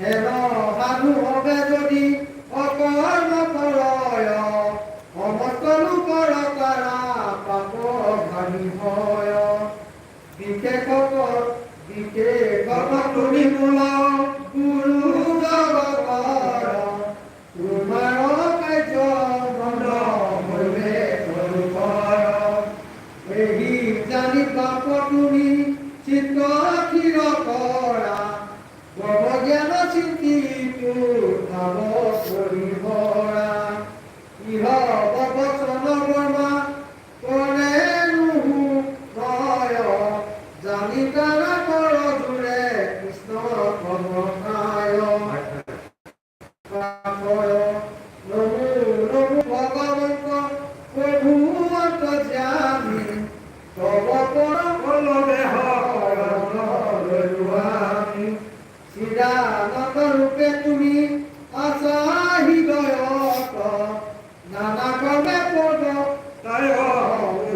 হেন সাধু হবে যদি অকর্ম পরয় অমত লোকৰ কাৰা পাপ ভাবি হয় বিশেষক বিশেষক তুমি মোলা গুৰু জগতৰ তোমাৰ কাৰ্য বন্ধ হ'লে স্বৰূপৰ এহি জানি পাপ তুমি চিত্ত থিৰ কৰা জ্ঞান চিন্তিটো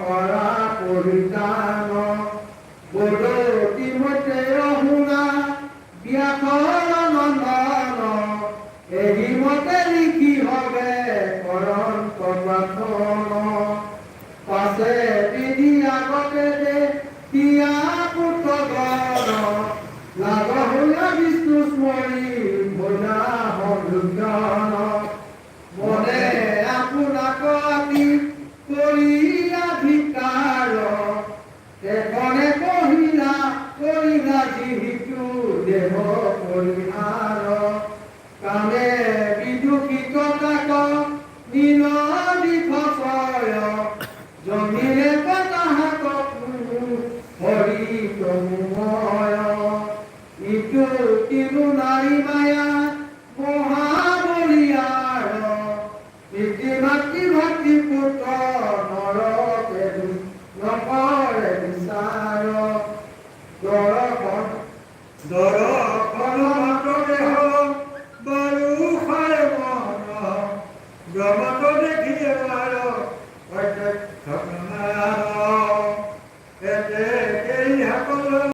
কৰা পৰিত্ৰাণ বদতি মতে শুনা ব্যাকৰণ নন্দন এহি মতে লিখি হবে কৰণ কবাখন পাছে বিধি আগতে যে দিয়া পুত্ৰ গণ লাভ হইয়া বিষ্ণু স্মৰি ভোলা হন এখনে কহিলা কৰিলা যিহিতু দেহ পৰিহাৰ কামে বিদুষিত তাক নীলদি ফচয় জমিৰে তাহাক হৰি তমুময় ইটো তিৰু নাৰী মায়া মহাবলিয়াৰ পিতৃ